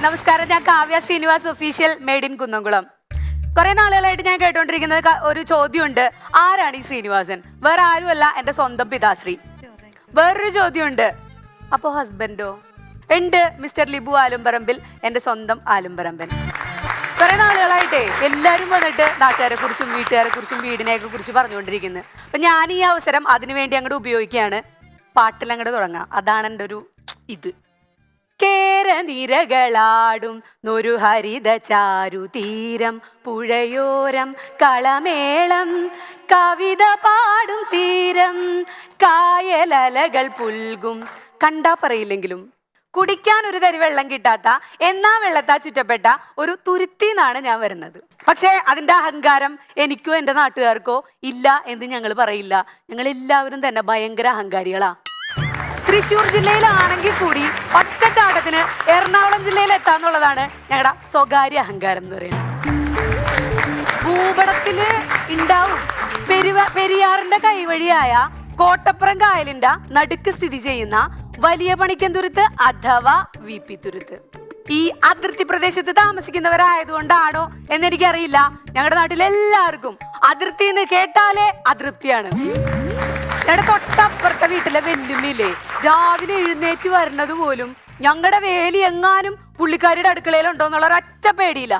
നമസ്കാരം. ഞാൻ Kavya Srinivas official made in Kunnamkulam. കുറെ നാളുകളായിട്ട് ഞാൻ കേട്ടോണ്ടിരിക്കുന്നത് ഒരു ചോദ്യമുണ്ട്. ആരാണ് ഈ ശ്രീനിവാസൻ? വേറെ ആരുമല്ല എന്റെ സ്വന്തം പിതാശ്രീ. വേറൊരു ചോദ്യമുണ്ട്. അപ്പോ ഹസ്ബൻഡോ ഉണ്ട് മിസ്റ്റർ ലിബു ആലുംപറമ്പിൽ എന്റെ സ്വന്തം ആലുംപറമ്പൻ. കുറെ നാളുകളായിട്ടേ എല്ലാവരും വന്നിട്ട് നാട്ടുകാരെ കുറിച്ചും വീട്ടുകാരെ കുറിച്ചും വീടിനെയൊക്കെ കുറിച്ച് പറഞ്ഞുകൊണ്ടിരിക്കുന്നത് അപ്പൊ ഞാൻ ഈ അവസരം അതിനുവേണ്ടി അങ്ങോട്ട് ഉപയോഗിക്കുകയാണ്. പാട്ടിൽ അങ്ങോട്ട് തുടങ്ങാം. അതാണ് എന്റെ ഒരു ഇത്. കേരനിരകളാടും നൊരു ഹരിത ചാരു തീരം പുഴയോരം കളമേളം കവിത പാടും തീരം കായലലകൾ പുൽകും. കണ്ടാ പറയില്ലെങ്കിലും കുടിക്കാൻ ഒരു തരി വെള്ളം കിട്ടാത്ത എന്നാ വെള്ളത്താ ചുറ്റപ്പെട്ട ഒരു തുരുത്തിന്നാണ് ഞാൻ വരുന്നത്. പക്ഷേ അതിന്റെ അഹങ്കാരം എനിക്കോ എന്റെ നാട്ടുകാർക്കോ ഇല്ല എന്ന് ഞങ്ങൾ പറയില്ല. ഞങ്ങൾ എല്ലാവരും തന്നെ ഭയങ്കര അഹങ്കാരികളാ. തൃശ്ശൂർ ജില്ലയിലാണെങ്കിൽ കൂടി ഒറ്റച്ചാട്ടത്തിന് എറണാകുളം ജില്ലയിൽ എത്താന്നുള്ളതാണ് ഞങ്ങളുടെ സ്വകാര്യ അഹങ്കാരം എന്ന് പറയുന്നത്. ഭൂപടത്തിൽ ഉണ്ടാവും പെരുവ പെരിയാറിന്റെ കൈവഴിയായ കോട്ടപ്പുറം കായലിന്റെ നടുക്ക് സ്ഥിതി ചെയ്യുന്ന വലിയ പണിക്കന്തുരുത്ത് അഥവാ വി പി തുരുത്ത്. ഈ അതിർത്തി പ്രദേശത്ത് താമസിക്കുന്നവരായതുകൊണ്ടാണോ എന്നെനിക്കറിയില്ല. ഞങ്ങളുടെ നാട്ടിൽ എല്ലാവർക്കും അതിർത്തി എന്ന് കേട്ടാലേ അതൃപ്തിയാണ്. ഞങ്ങളുടെ തൊട്ടപ്പുറത്തെ വീട്ടിലെ വെല്ലുമില്ലേ രാവിലെ എഴുന്നേറ്റ് വരണത് പോലും ഞങ്ങളുടെ വേലി എങ്ങാനും പുള്ളിക്കാരിയുടെ അടുക്കളയിലുണ്ടോ എന്നുള്ള ഒരൊറ്റ പേടിയില്ല.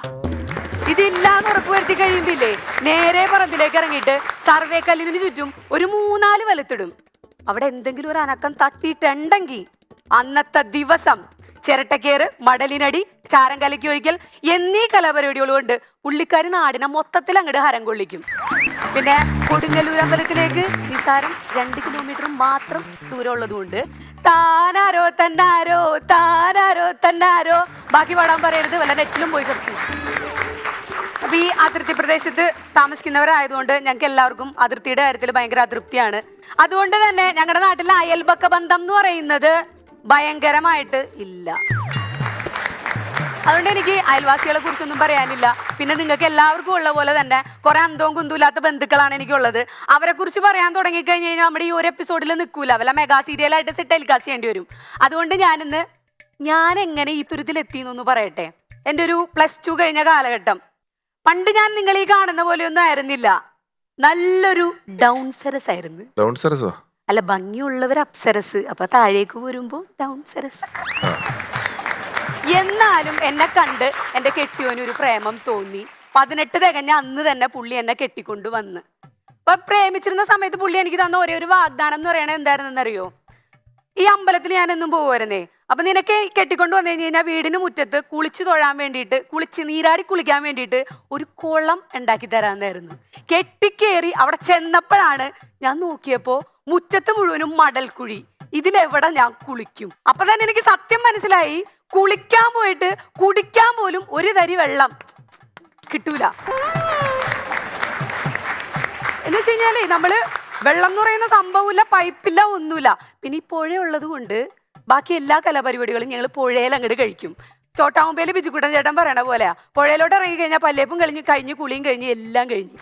ഇതില്ലാന്ന് ഉറപ്പ് വരുത്തി കഴിയുമ്പില്ലേ നേരെ പറമ്പിലേക്ക് ഇറങ്ങിയിട്ട് സർവേ കല്ലിന് ചുറ്റും ഒരു മൂന്നാൽ വലത്തിടും. അവിടെ എന്തെങ്കിലും ഒരു അനക്കം തട്ടിയിട്ടുണ്ടെങ്കിൽ അന്നത്തെ ദിവസം ചിരട്ടക്കേറ് മടലിനടി ചാരം കലക്കി ഒഴിക്കൽ എന്നീ കലാപരിപാടികൾ കൊണ്ട് പുള്ളിക്കാരി നാടിനെ മൊത്തത്തിൽ അങ്ങോട്ട് ഹരം കൊള്ളിക്കും. പിന്നെ കൊടുങ്ങല്ലൂർ അമ്പലത്തിലേക്ക് നിസാരം രണ്ട് കിലോമീറ്റർ മാത്രം ദൂരം ഉള്ളതുകൊണ്ട് താനാരോ തന്നാരോ താനാരോ തന്നാരോ. ബാക്കി പാടാൻ പറയരുത് വല്ല നെറ്റിലും പോയി സെർച്ച് അപ്പൊ ഈ അതിർത്തി പ്രദേശത്ത് താമസിക്കുന്നവരായതുകൊണ്ട് ഞങ്ങൾക്ക് എല്ലാവർക്കും അതിർത്തിയുടെ കാര്യത്തിൽ ഭയങ്കര അതൃപ്തിയാണ്. അതുകൊണ്ട് തന്നെ ഞങ്ങളുടെ നാട്ടിലെ അയൽപക്ക ബന്ധം എന്ന് പറയുന്നത് ഭയങ്കരമായിട്ട് ഇല്ല. അതുകൊണ്ട് എനിക്ക് അയൽവാസികളെ കുറിച്ചൊന്നും പറയാനില്ല. പിന്നെ നിങ്ങൾക്ക് എല്ലാവർക്കും ഉള്ള പോലെ തന്നെ കുറെ അന്തവും കുന്തുമില്ലാത്ത ബന്ധുക്കളാണ് എനിക്കുള്ളത്. അവരെ കുറിച്ച് പറയാൻ തുടങ്ങി കഴിഞ്ഞ് കഴിഞ്ഞാൽ നമ്മുടെ ഈ ഒരു എപ്പിസോഡിൽ നിൽക്കൂല വല്ല മെഗാ സീരിയലായിട്ട് സെറ്റ് ടെലികാസ്റ്റ് ചെയ്യേണ്ടി വരും. അതുകൊണ്ട് ഞാനിന്ന് ഞാൻ എങ്ങനെ ഈ തുരുത്തിൽ എത്തിയെന്നൊന്ന് പറയട്ടെ. എന്റെ ഒരു പ്ലസ് ടു കഴിഞ്ഞ കാലഘട്ടം. പണ്ട് ഞാൻ നിങ്ങൾ ഈ കാണുന്ന പോലെയൊന്നും ആയിരുന്നില്ല. നല്ലൊരു ഡൗൺസെറസ് ആയിരുന്നു. ഡൗൺ സരസോ അല്ല ഭംഗിയുള്ളവർ അപ്സരസ്. അപ്പൊ താഴേക്ക് വരുമ്പോ ഡൗൺ സരസ്. എന്നാലും എന്നെ കണ്ട് എന്റെ കെട്ടിയോന് ഒരു പ്രേമം തോന്നി. പതിനെട്ട് തികഞ്ഞ അന്ന് തന്നെ പുള്ളി എന്നെ കെട്ടിക്കൊണ്ട് വന്ന്. അപ്പൊ പ്രേമിച്ചിരുന്ന സമയത്ത് പുള്ളി എനിക്ക് തന്ന ഒരേ ഒരു വാഗ്ദാനം എന്ന് പറയണത് എന്തായിരുന്നെന്നറിയോ? ഈ അമ്പലത്തിൽ ഞാൻ എന്നും പോകുമായിരുന്നേ അപ്പൊ നിനക്ക് കെട്ടിക്കൊണ്ട് വന്നു കഴിഞ്ഞ് കഴിഞ്ഞാൽ വീടിന് മുറ്റത്ത് കുളിച്ചു തൊഴാൻ വേണ്ടിയിട്ട് കുളിച്ച് നീരാടി കുളിക്കാൻ വേണ്ടിയിട്ട് ഒരു കുളം ഉണ്ടാക്കി തരാമെന്നായിരുന്നു കെട്ടിക്കേറി അവിടെ ചെന്നപ്പോഴാണ് ഞാൻ നോക്കിയപ്പോ മുറ്റത്ത് മുഴുവനും മടൽക്കുഴി ഇതിലെവിടെ ഞാൻ കുളിക്കും അപ്പൊ തന്നെ എനിക്ക് സത്യം മനസ്സിലായി കുളിക്കാൻ പോയിട്ട് കുടിക്കാൻ പോലും ഒരു തരി വെള്ളം കിട്ടൂല എന്ന് വെച്ച് കഴിഞ്ഞാലേ നമ്മൾ വെള്ളം എന്ന് പറയുന്ന സംഭവമില്ല പൈപ്പില്ല ഒന്നുമില്ല പിന്നെ ഈ പുഴ ഉള്ളത് കൊണ്ട് ബാക്കി എല്ലാ കലാപരിപാടികളും ഞങ്ങൾ പുഴയിൽ അങ്ങോട്ട് കഴിക്കും ചോട്ടാമുമ്പേൽ ബിജുക്കുട്ടൻ ചേട്ടൻ പറയണ പോലെയാ പുഴയിലോട്ട് ഇറങ്ങി കഴിഞ്ഞാൽ പല്ലേപ്പും കഴിഞ്ഞ് കഴിഞ്ഞ് കുളിയും കഴിഞ്ഞ് എല്ലാം കഴിഞ്ഞ്